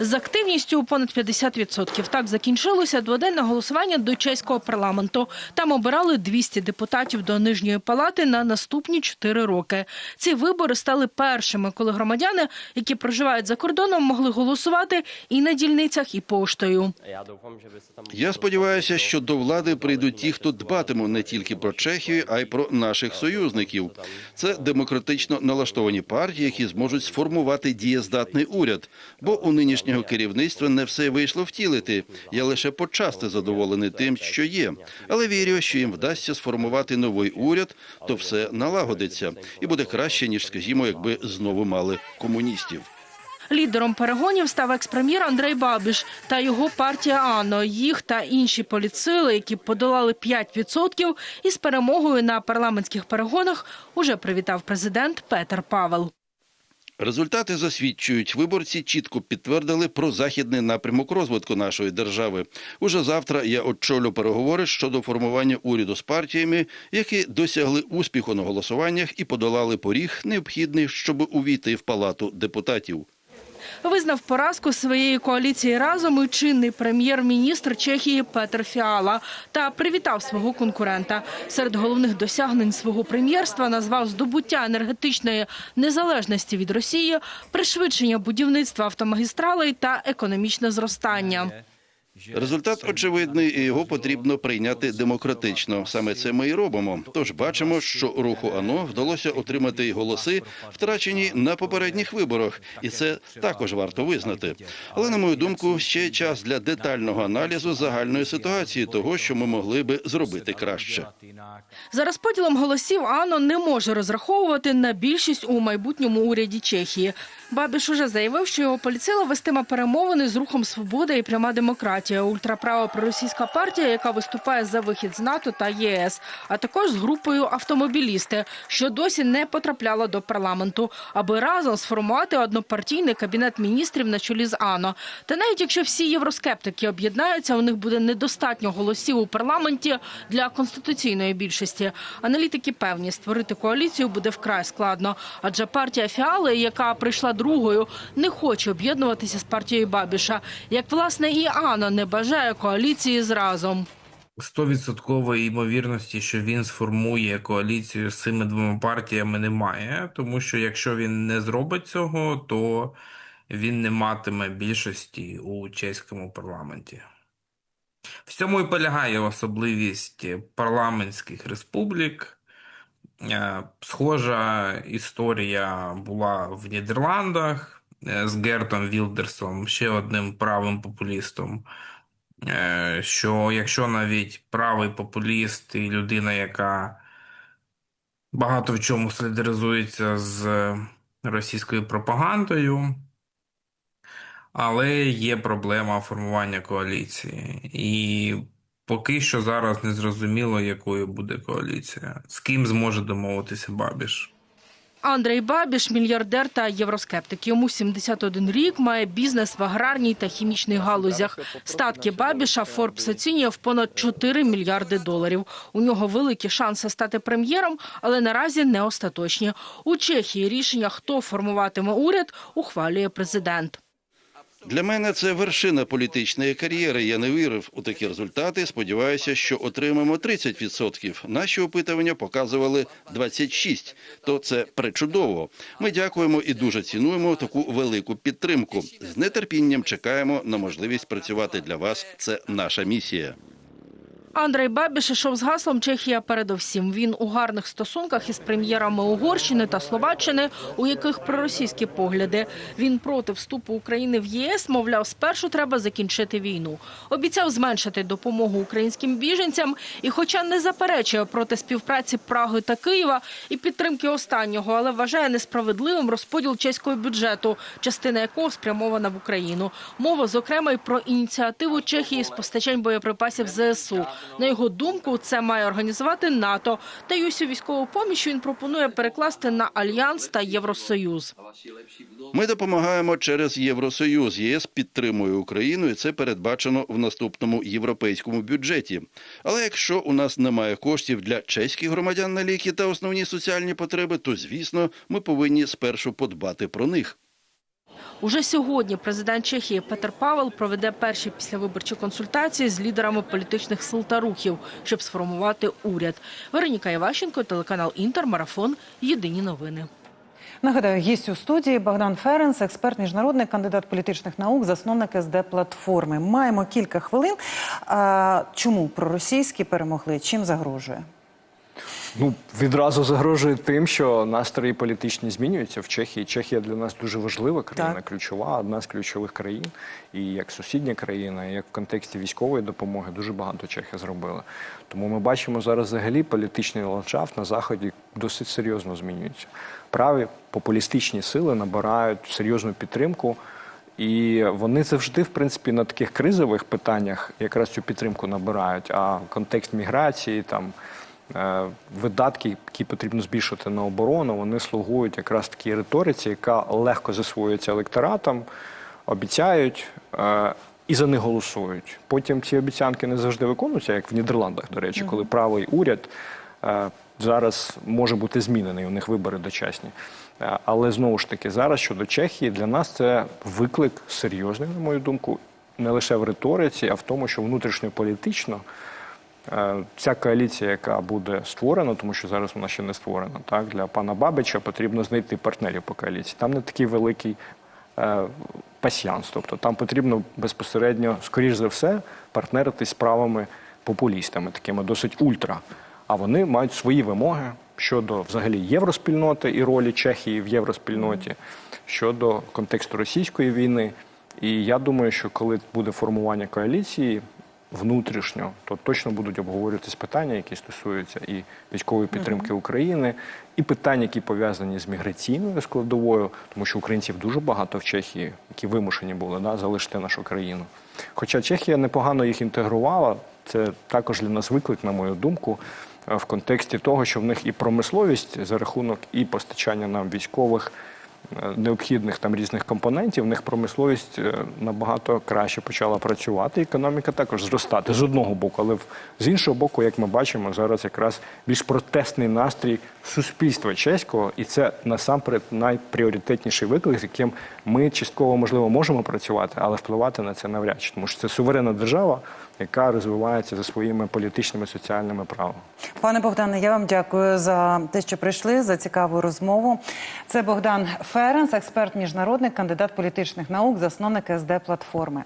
З активністю понад 50%. Так закінчилося дводенне голосування до чеського парламенту. Там обирали 200 депутатів до нижньої палати на наступні 4 роки. Ці вибори стали першими, коли громадяни, які проживають за кордоном, могли голосувати і на дільницях, і поштою. Я сподіваюся, що до влади прийдуть ті, хто дбатиме не тільки про Чехію, а й про наших союзників. Це демократично налаштовані партії, які зможуть сформувати дієздатний уряд. Бо у нинішнього керівництва не все вийшло втілити. Я лише почасти задоволений тим, що є. Але вірю, що їм вдасться сформувати новий уряд, то все налагодиться і буде краще ніж, скажімо, якби знову мали комуністів. Лідером перегонів став експрем'єр Андрей Бабіш та його партія АНО. Їх та інші політсили, які подолали 5% із перемогою на парламентських перегонах, уже привітав президент Петер Павел. Результати засвідчують, виборці чітко підтвердили про західний напрямок розвитку нашої держави. Уже завтра я очолю переговори щодо формування уряду з партіями, які досягли успіху на голосуваннях і подолали поріг, необхідний, щоб увійти в палату депутатів. Визнав поразку своєї коаліції разом і чинний прем'єр-міністр Чехії Петр Фіала та привітав свого конкурента. Серед головних досягнень свого прем'єрства назвав здобуття енергетичної незалежності від Росії, пришвидшення будівництва автомагістралей та економічне зростання. Результат очевидний, і його потрібно прийняти демократично. Саме це ми і робимо. Тож бачимо, що руху АНО вдалося отримати голоси, втрачені на попередніх виборах, і це також варто визнати. Але на мою думку, ще час для детального аналізу загальної ситуації, того, що ми могли би зробити краще. За розподілом голосів АНО не може розраховувати на більшість у майбутньому уряді Чехії. Бабіш уже заявив, що його поліцила вестиме перемовини з рухом Свобода і пряма демократія, ультраправо проросійська партія, яка виступає за вихід з НАТО та ЄС, а також з групою автомобілісти, що досі не потрапляла до парламенту, аби разом сформувати однопартійний кабінет міністрів на чолі з АНО. Та навіть якщо всі євроскептики об'єднаються, у них буде недостатньо голосів у парламенті для конституційної більшості. Аналітики певні, створити коаліцію буде вкрай складно, адже партія Фіали, яка прийшла другою, не хоче об'єднуватися з партією Бабіша, як власне і Ано не бажає коаліції з разом. Стовідсоткової ймовірності, що він сформує коаліцію з цими двома партіями, немає, тому що якщо він не зробить цього, то він не матиме більшості у чеському парламенті. В цьому і полягає особливість парламентських республік. Е, Схожа історія була в Нідерландах з Гертом Вілдерсом, ще одним правим популістом. Е, Що якщо навіть правий популіст і людина, яка багато в чому солідаризується з російською пропагандою, але є проблема формування коаліції. І поки що зараз не зрозуміло, якою буде коаліція, з ким зможе домовитися Бабіш. Андрей Бабіш, мільярдер та євроскептик. Йому 71 рік, має бізнес в аграрній та хімічних галузях. Статки Бабіша Форбс оцінює в понад 4 мільярди доларів. У нього великі шанси стати прем'єром, але наразі не остаточні. У Чехії рішення, хто формуватиме уряд, ухвалює президент. Для мене це вершина політичної кар'єри. Я не вірив у такі результати. Сподіваюся, що отримаємо 30%. Наші опитування показували 26%. То це пречудово. Ми дякуємо і дуже цінуємо таку велику підтримку. З нетерпінням чекаємо на можливість працювати для вас. Це наша місія. Андрей Бабіш ішов з гаслом Чехія передовсім. Він у гарних стосунках із прем'єрами Угорщини та Словаччини, у яких проросійські погляди. Він проти вступу України в ЄС, мовляв, спершу треба закінчити війну. Обіцяв зменшити допомогу українським біженцям. І, хоча не заперечує проти співпраці Праги та Києва і підтримки останнього, але вважає несправедливим розподіл чеського бюджету, частина якого спрямована в Україну. Мова зокрема й про ініціативу Чехії з постачань боєприпасів ЗСУ. На його думку, це має організувати НАТО. Та й усю військову поміч він пропонує перекласти на альянс та Євросоюз. Ми допомагаємо через Євросоюз. ЄС підтримує Україну, і це передбачено в наступному європейському бюджеті. Але якщо у нас немає коштів для чеських громадян на ліки та основні соціальні потреби, то звісно ми повинні спершу подбати про них. Уже сьогодні президент Чехії Петр Павел проведе перші післявиборчі консультації з лідерами політичних сил та рухів, щоб сформувати уряд. Вероніка Іващенко, телеканал Інтер, Марафон. Єдині новини. Нагадаю, гість у студії Богдан Ференс, експерт міжнародний кандидат політичних наук, засновник СД платформи. Маємо кілька хвилин. А, чому проросійські перемогли? Чим загрожує? Ну, відразу загрожує тим, що настрої політичні змінюються в Чехії. Чехія для нас дуже важлива країна, Так. ключова, одна з ключових країн. І як сусідня країна, і як в контексті військової допомоги дуже багато Чехія зробила. Тому ми бачимо зараз взагалі політичний ландшафт на заході досить серйозно змінюється. Праві популістичні сили набирають серйозну підтримку. І вони завжди, в принципі, на таких кризових питаннях якраз цю підтримку набирають. А контекст міграції, там видатки, які потрібно збільшити на оборону, вони слугують якраз такій риториці, яка легко засвоюється електоратом, обіцяють. е, І за них голосують. Потім ці обіцянки не завжди виконуються, як в Нідерландах, до речі, коли правий уряд е, зараз може бути змінений, у них вибори дочасні. Е, Але знову ж таки, зараз щодо Чехії, для нас це виклик серйозний, на мою думку, не лише в риториці, а в тому, що внутрішньополітично е, ця коаліція, яка буде створена, тому що зараз вона ще не створена, так для пана Бабича потрібно знайти партнерів по коаліції. Там не такий великий е, пасьянс, тобто там потрібно безпосередньо, скоріш за все, партнеритись з правими популістами, такими досить ультра. А вони мають свої вимоги щодо взагалі євроспільноти і ролі Чехії в євроспільноті, щодо контексту російської війни. І я думаю, що коли буде формування коаліції внутрішньо, то точно будуть обговорюватись питання, які стосуються і військової підтримки України, і питання, які пов'язані з міграційною складовою, тому що українців дуже багато в Чехії, які вимушені були да, залишити нашу країну. Хоча Чехія непогано їх інтегрувала, це також для нас виклик, на мою думку, е, в контексті того, що в них і промисловість за рахунок і постачання нам військових необхідних там різних компонентів, в них промисловість е, набагато краще почала працювати. Економіка також зростати з одного боку, але з іншого боку, як ми бачимо, зараз якраз більш протестний настрій суспільства чеського, і це насамперед найпріоритетніший виклик, з яким ми частково можливо можемо працювати, але впливати на це навряд чи тому, що це суверенна держава, яка розвивається за своїми політичними соціальними правами. Пане Богдане, я вам дякую за те, що прийшли, за цікаву розмову. Це Богдан Ференс, експерт міжнародний, кандидат політичних наук, засновник СД платформи.